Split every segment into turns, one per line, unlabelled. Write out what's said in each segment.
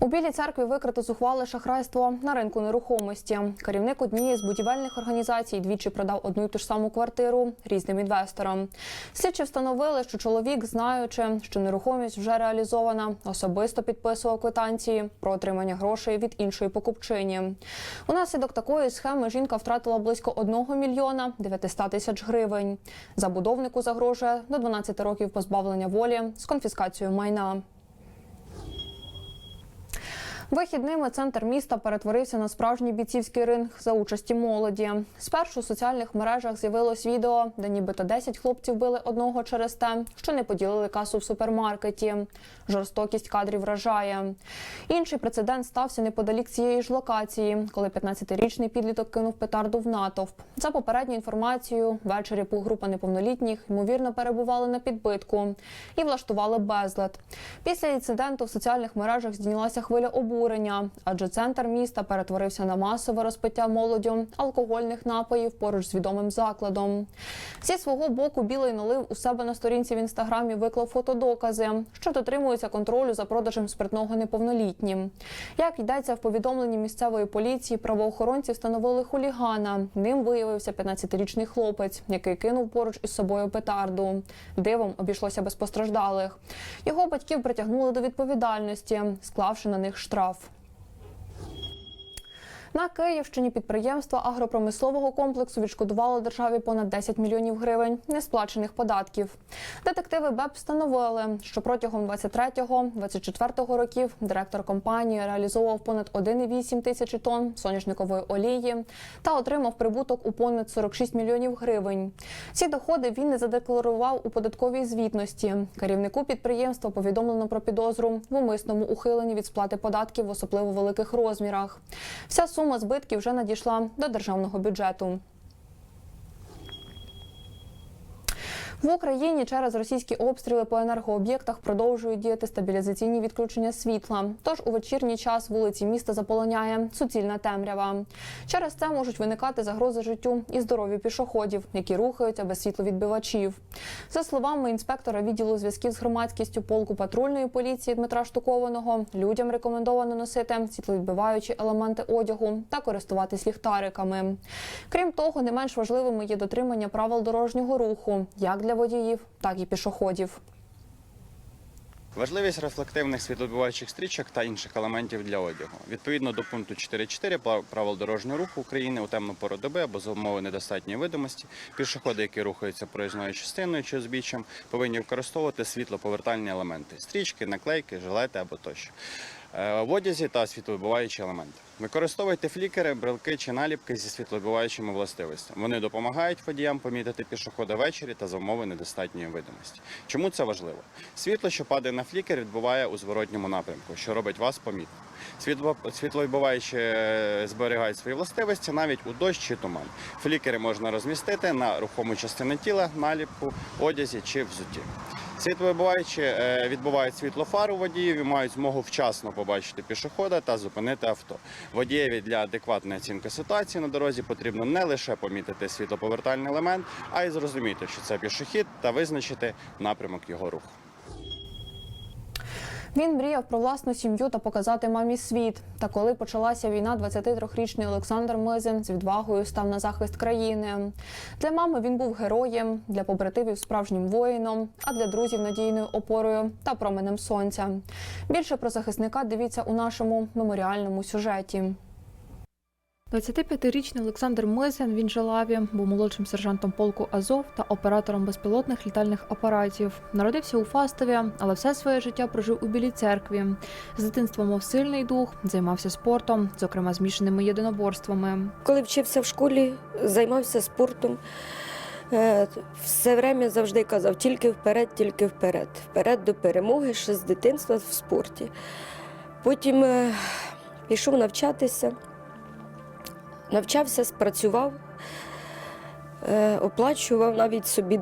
У білій церкві викрито зухвале шахрайство на ринку нерухомості. Керівник однієї з будівельних організацій двічі продав одну й ту ж саму квартиру різним інвесторам. Слідчі встановили, що чоловік, знаючи, що нерухомість вже реалізована, особисто підписував квитанції про отримання грошей від іншої покупчині. Унаслідок такої схеми жінка втратила близько 1 мільйона 900 тисяч гривень. Забудовнику загрожує до 12 років позбавлення волі з конфіскацією майна. Вихідними центр міста перетворився на справжній бійцівський ринг за участі молоді. Спершу у соціальних мережах з'явилось відео, де нібито 10 хлопців били одного через те, що не поділили касу в супермаркеті. Жорстокість кадрів вражає. Інший прецедент стався неподалік цієї ж локації, коли 15-річний підліток кинув петарду в натовп. За попередньою інформацією, ввечері група неповнолітніх ймовірно перебували на підбитку і влаштували безлад. Після інциденту в соціальних мережах здійнялася хвиля обурення, адже центр міста перетворився на масове розпиття молоддю алкогольних напоїв поруч з відомим закладом. Зі свого боку білий налив у себе на сторінці в інстаграмі виклав фотодокази, що дотримуються контролю за продажем спиртного неповнолітнім. Як йдеться в повідомленні місцевої поліції, правоохоронці встановили хулігана. Ним виявився 15-річний хлопець, який кинув поруч із собою петарду. Дивом обійшлося без постраждалих. Його батьків притягнули до відповідальності, склавши на них штраф. off. На Київщині підприємство агропромислового комплексу відшкодувало державі понад 10 мільйонів гривень несплачених податків. Детективи БЕП встановили, що протягом 23-24 років директор компанії реалізовував понад 1,8 тисячі тонн соняшникової олії та отримав прибуток у понад 46 мільйонів гривень. Ці доходи він не задекларував у податковій звітності. Керівнику підприємства повідомлено про підозру в умисному ухиленні від сплати податків в особливо великих розмірах. Вся сума збитків вже надійшла до державного бюджету. В Україні через російські обстріли по енергооб'єктах продовжують діяти стабілізаційні відключення світла. Тож у вечірній час вулиці міста заполоняє суцільна темрява. Через це можуть виникати загрози життю і здоров'ю пішоходів, які рухаються без світловідбивачів. За словами інспектора відділу зв'язків з громадськістю полку патрульної поліції Дмитра Штукованого, людям рекомендовано носити світловідбиваючі елементи одягу та користуватись ліхтариками. Крім того, не менш важливими є дотримання правил дорожнього руху, як для водіїв, так і пішоходів.
Важливість рефлективних світловідбиваючих стрічок та інших елементів для одягу. Відповідно до пункту 4.4 пла- правил дорожнього руху України у темну пору доби або за умови недостатньої видимості, пішоходи, які рухаються проїзною частиною чи узбіччям, повинні використовувати світлоповертальні елементи стрічки, наклейки, жилети або тощо. Е, В одязі та світловибиваючі елементи. Використовуйте флікери, брелки чи наліпки зі світловибиваючими властивостями. Вони допомагають водіям помітити пішохода ввечері та за умови недостатньої видимості. Чому це важливо? Світло, що падає на флікер, відбуває у зворотньому напрямку, що робить вас помітним. Світло, світловибиваючі е, зберігають свої властивості навіть у дощ чи туман. Флікери можна розмістити на рухому частину тіла, наліпку, одязі чи взутті. Світловибиваючі е, відбувають світло фару водіїв і мають змогу вчасно побачити пішохода та зупинити авто. Водієві для адекватної оцінки ситуації на дорозі потрібно не лише помітити світлоповертальний елемент, а й зрозуміти, що це пішохід, та визначити напрямок його руху.
Він мріяв про власну сім'ю та показати мамі світ. Та коли почалася війна, 23-річний Олександр Мизин з відвагою став на захист країни. Для мами він був героєм, для побратимів справжнім воїном, а для друзів надійною опорою та променем сонця. Більше про захисника дивіться у нашому меморіальному сюжеті. 25-річний Олександр Мизин, він же лаві, був молодшим сержантом полку Азов та оператором безпілотних літальних апаратів. Народився у Фастові, але все своє життя прожив у Білій церкві. З дитинства мав сильний дух, займався спортом, зокрема змішаними єдиноборствами.
Коли вчився в школі, займався спортом. е, Все время завжди казав тільки вперед, тільки вперед. Вперед до перемоги ще з дитинства в спорті. Потім е, пішов навчатися, навчався, спрацював, е, оплачував навіть собі,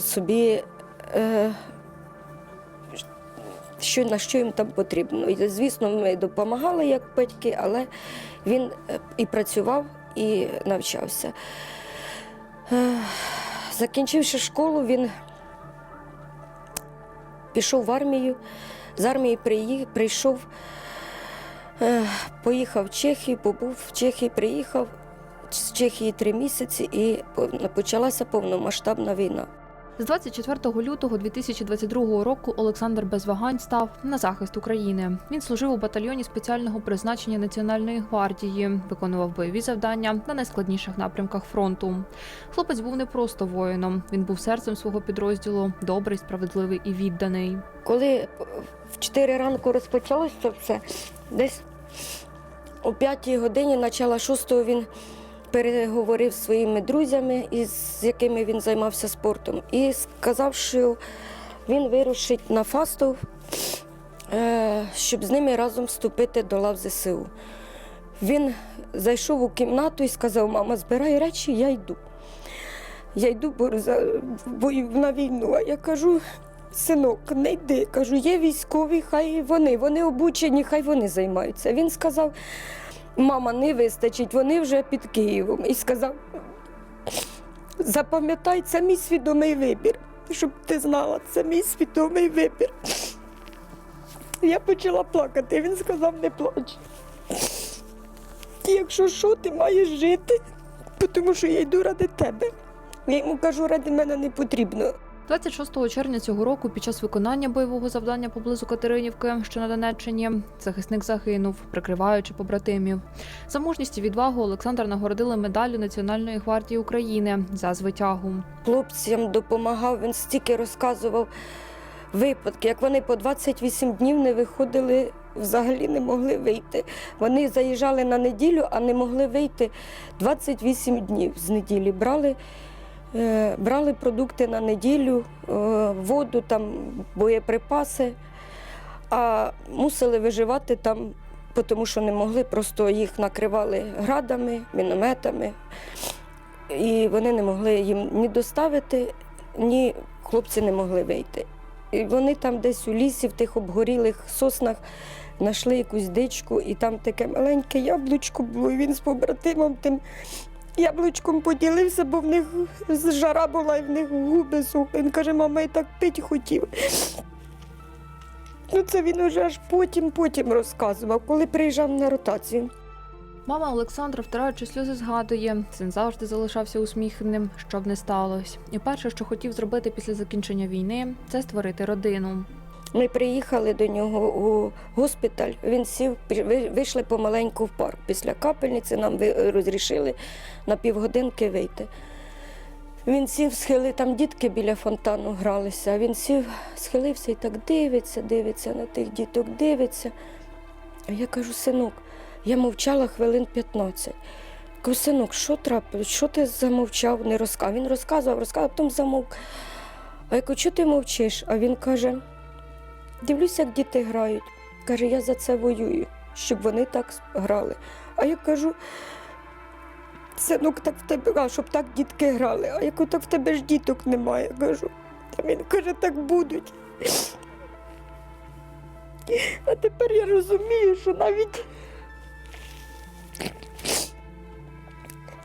собі е, що, на що їм там потрібно. І, звісно, ми допомагали як батьки, але він е, і працював, і навчався. Закінчивши школу, він пішов в армію. З армії прийшов Поїхав в Чехію, побув в Чехії, приїхав з Чехії три місяці і почалася повномасштабна війна.
З 24 лютого 2022 року Олександр без вагань став на захист України. Він служив у батальйоні спеціального призначення Національної гвардії, виконував бойові завдання на найскладніших напрямках фронту. Хлопець був не просто воїном, він був серцем свого підрозділу, добрий, справедливий і відданий.
Коли в 4 ранку розпочалося це все, десь о 5 годині, начала 6 він переговорив зі своїми друзями, із якими він займався спортом, і сказав, що він вирушить на Фастов, е, щоб з ними разом вступити до лав ЗСУ. Він зайшов у кімнату і сказав: мама, збирай речі, я йду. Я йду бо на війну. А я кажу, синок, не йди. Кажу, є військові, хай вони, вони обучені, хай вони займаються. Він сказав, мама, не вистачить, вони вже під Києвом. І сказав, запам'ятай, це мій свідомий вибір. Щоб ти знала, це мій свідомий вибір. Я почала плакати, він сказав, не плач. Якщо що, ти маєш жити, тому що я йду ради тебе. Я йому кажу, ради мене не потрібно.
26 червня цього року, під час виконання бойового завдання поблизу Катеринівки, що на Донеччині, захисник загинув, прикриваючи побратимів. За мужність і відвагу Олександра нагородили медаллю Національної гвардії України за звитягу.
Хлопцям допомагав, він стільки розказував випадки, як вони по 28 днів не виходили, взагалі не могли вийти. Вони заїжджали на неділю, а не могли вийти 28 днів з неділі. Брали, брали продукти на неділю, е, воду, там, боєприпаси, а мусили виживати там, тому що не могли, просто їх накривали градами, мінометами. І вони не могли їм ні доставити, ні хлопці не могли вийти. І вони там десь у лісі, в тих обгорілих соснах, знайшли якусь дичку, і там таке маленьке яблучко було. І він з побратимом тим яблучком поділився, бо в них жара була і в них губи сухі. Він каже, мама, я так пить хотів. Ну, це він уже аж потім, потім розказував, коли приїжджав на ротацію.
Мама Олександра, втираючи сльози, згадує, син завжди залишався усміхненим, що б не сталося. І перше, що хотів зробити після закінчення війни, це створити родину.
Ми приїхали до нього у госпіталь. Він сів, вийшли помаленьку в парк. Після капельниці нам розрішили на півгодинки вийти. Він сів, схилив, там дітки біля фонтану гралися. Він сів, схилився і так дивиться, дивиться на тих діток, дивиться. А я кажу, синок, я мовчала хвилин 15. Кажу, синок, що трапилось? Що ти замовчав, не розказав? Він розказував, розказував, потім замовк. А я кажу, чого ти мовчиш? А він каже, Дивлюся, як діти грають. Каже, я за це воюю, щоб вони так грали. А я кажу, синок, так в тебе, а щоб так дітки грали. А я кажу, так в тебе ж діток немає. Кажу. А він каже, так будуть. А тепер я розумію, що навіть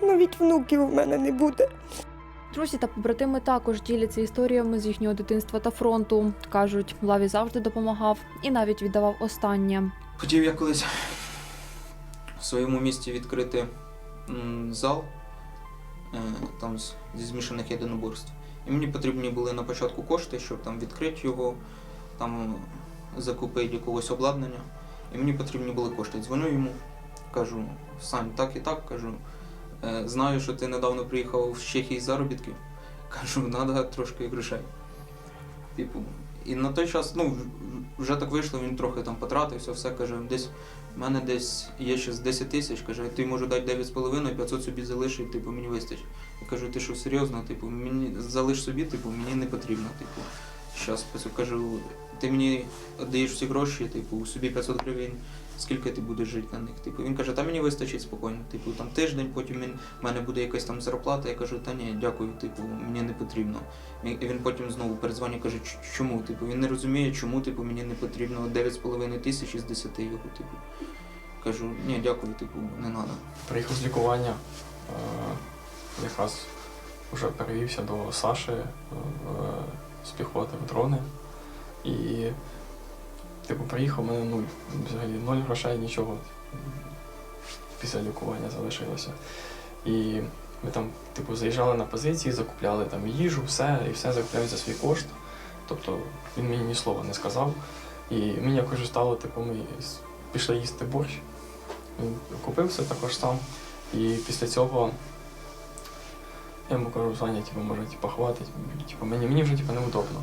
навіть внуків у мене не буде.
Друзі та побратими також діляться історіями з їхнього дитинства та фронту. кажуть, лаві завжди допомагав і навіть віддавав останнє.
Хотів я колись в своєму місті відкрити зал е, там зі змішаних єдиноборств. І мені потрібні були на початку кошти, щоб там відкрити його, там закупити якогось обладнання. І мені потрібні були кошти. Дзвоню йому, кажу, Сань, так і так, кажу. «Е, Знаю, що ти недавно приїхав з Чехії з заробітків. Кажу, треба трошки грошей. Типу, і на той час, ну, вже так вийшло, він трохи там потратився, все каже, десь в мене десь є ще з 10 тисяч, каже, ти можу дати 9,5, 500 собі залишить, типу, мені вистачить. Я кажу, ти що серйозно, типу, мені залиш собі, типу, мені не потрібно. Типу, щас кажу, ти мені даєш всі гроші, типу, собі 500 гривень, скільки ти будеш жити на них? Типу, він каже, та мені вистачить спокійно. Типу, там тиждень, потім він, в мене буде якась там зарплата. Я кажу, та ні, дякую, типу, мені не потрібно. І він потім знову передзвонює, каже, чому? Типу, він не розуміє, чому типу, мені не потрібно 9,5 тисяч із 10 його, типу. Кажу, ні, дякую, типу, не треба.
Приїхав з лікування, е, якраз вже перевівся до Саші е, з піхоти в дрони. І типу, приїхав, у мене нуль. Взагалі ноль грошей, нічого після лікування залишилося. І ми там, типу, заїжджали на позиції, закупляли там їжу, все, і все закупляють за свій кошт. Тобто він мені ні слова не сказав. І мені якось стало, типу, ми пішли їсти борщ. Він купив все також сам. І після цього я йому кажу, Саня, типу, може, типу, хватить. Типу, мені, мені вже типу, неудобно.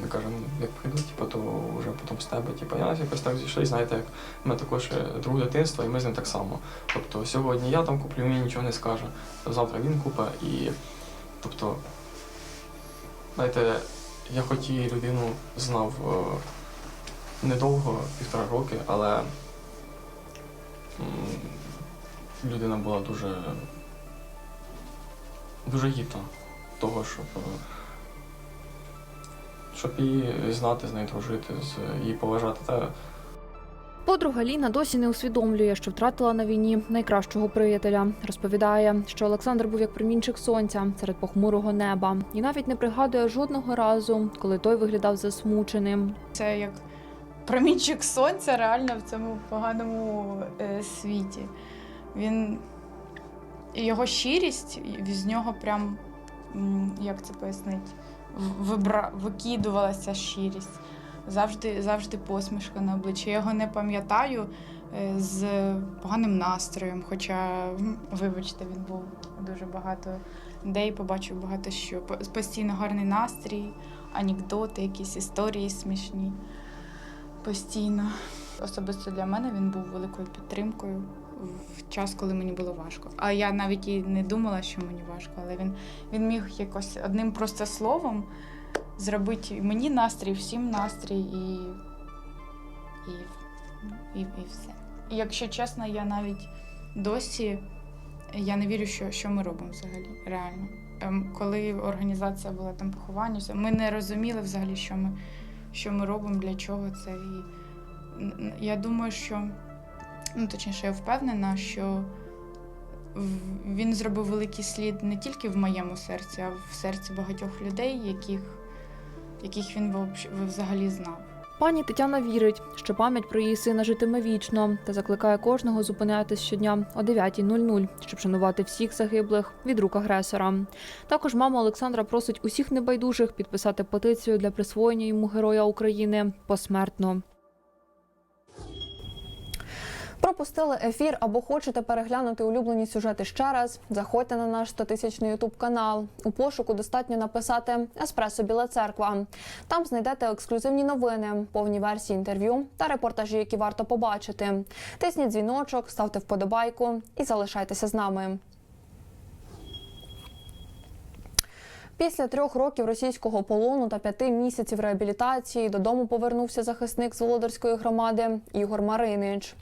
А, Він каже, ну як прийду, типу, то вже потім з тебе. Типу, я якось так зійшли, знаєте, як у мене також е, друг дитинства, і ми з ним так само. Тобто сьогодні я там куплю, мені нічого не скаже. Завтра він купить і тобто, знаєте, я хоч і людину знав е, недовго, півтора роки, але людина була дуже, дуже гідна того, щоб, е, щоб її знати, з нею дружити, з- її поважати. Та
Подруга Ліна досі не усвідомлює, що втратила на війні найкращого приятеля. Розповідає, що Олександр був як промінчик сонця серед похмурого неба, і навіть не пригадує жодного разу, коли той виглядав засмученим.
Це як промінчик сонця реально в цьому поганому е, світі. Він його щирість з нього прям як це пояснити, в- вибра... викидувалася щирість. Завжди, завжди посмішка на обличчі. Я його не пам'ятаю е, з поганим настроєм. Хоча, вибачте, він був дуже багато людей, побачив багато що. Постійно гарний настрій, анекдоти, якісь історії смішні. Постійно. Особисто для мене він був великою підтримкою в час, коли мені було важко. А я навіть і не думала, що мені важко, але він, він міг якось одним просто словом зробити мені настрій, всім настрій і, і, і, і все. І якщо чесно, я навіть досі я не вірю, що, що ми робимо взагалі, реально. Ем, Коли організація була там поховання, ми не розуміли взагалі, що ми, що ми робимо, для чого це. І я думаю, що ну точніше, я впевнена, що він зробив великий слід не тільки в моєму серці, а в серці багатьох людей, яких, яких він взагалі знав.
Пані Тетяна вірить, що пам'ять про її сина житиме вічно та закликає кожного зупинятись щодня о 9.00, щоб шанувати всіх загиблих від рук агресора. Також мама Олександра просить усіх небайдужих підписати петицію для присвоєння йому Героя України посмертно.
Пропустили ефір або хочете переглянути улюблені сюжети ще раз? Заходьте на наш 100-тисячний ютуб канал. У пошуку достатньо написати Еспресо Біла Церква. Там знайдете ексклюзивні новини, повні версії інтерв'ю та репортажі, які варто побачити. Тисніть дзвіночок, ставте вподобайку і залишайтеся з нами. Після трьох років російського полону та п'яти місяців реабілітації додому повернувся захисник з Володарської громади Ігор Маринич.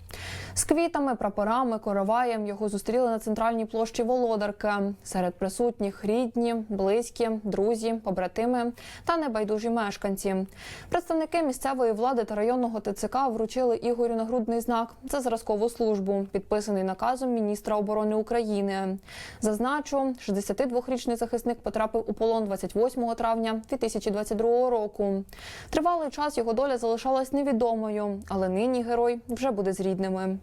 З квітами, прапорами, короваєм його зустріли на центральній площі Володарки. Серед присутніх рідні, близькі, друзі, побратими та небайдужі мешканці. Представники місцевої влади та районного ТЦК вручили Ігорю нагрудний знак за зразкову службу, підписаний наказом міністра оборони України. Зазначу, 62-річний захисник потрапив у полон 28 травня 2022 року. Тривалий час його доля залишалась невідомою, але нині герой вже буде з рідними грудними.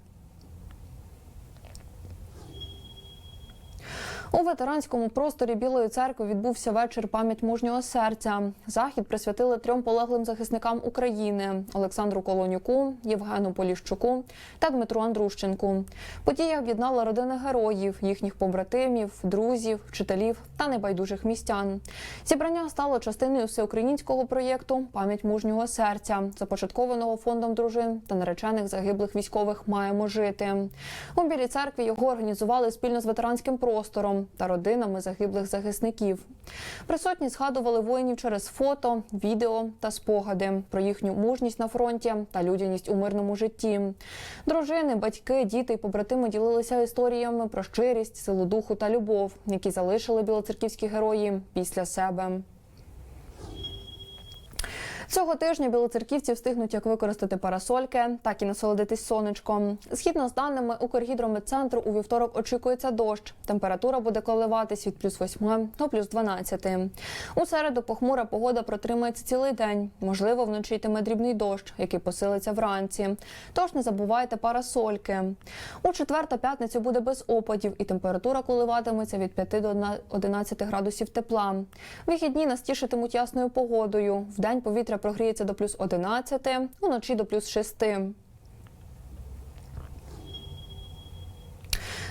У ветеранському просторі Білої церкви відбувся вечір пам'ять мужнього серця. Захід присвятили трьом полеглим захисникам України Олександру Колонюку, Євгену Поліщуку та Дмитру Андрущенку. Подія об'єднала родини героїв, їхніх побратимів, друзів, вчителів та небайдужих містян. Зібрання стало частиною всеукраїнського проєкту Пам'ять мужнього серця, започаткованого фондом дружин та наречених загиблих військових Маємо жити. У Білій церкві його організували спільно з ветеранським простором та родинами загиблих захисників. Присутні згадували воїнів через фото, відео та спогади про їхню мужність на фронті та людяність у мирному житті. Дружини, батьки, діти і побратими ділилися історіями про щирість, силу духу та любов, які залишили білоцерківські герої після себе. Цього тижня білоцерківці встигнуть як використати парасольки, так і насолодитись сонечком. Згідно з даними Укргідрометцентру, у вівторок очікується дощ. Температура буде коливатись від плюс 8 до плюс 12. У середу похмура погода протримається цілий день. Можливо, вночі йтиме дрібний дощ, який посилиться вранці. Тож не забувайте парасольки. У четвер та п'ятницю буде без опадів, і температура коливатиметься від 5 до 11 градусів тепла. Вихідні нас тішитимуть ясною погодою. Вдень повітря прогріється до плюс 11, уночі до плюс 6.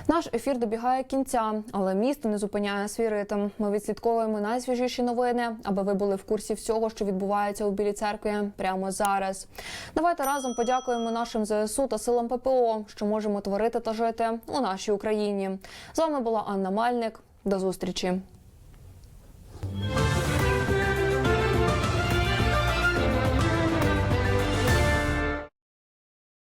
Наш ефір добігає кінця, але місто не зупиняє свій ритм. Ми відслідковуємо найсвіжіші новини, аби ви були в курсі всього, що відбувається у Білій церкві прямо зараз. Давайте разом подякуємо нашим ЗСУ та силам ППО, що можемо творити та жити у нашій Україні. З вами була Анна Мальник. До зустрічі.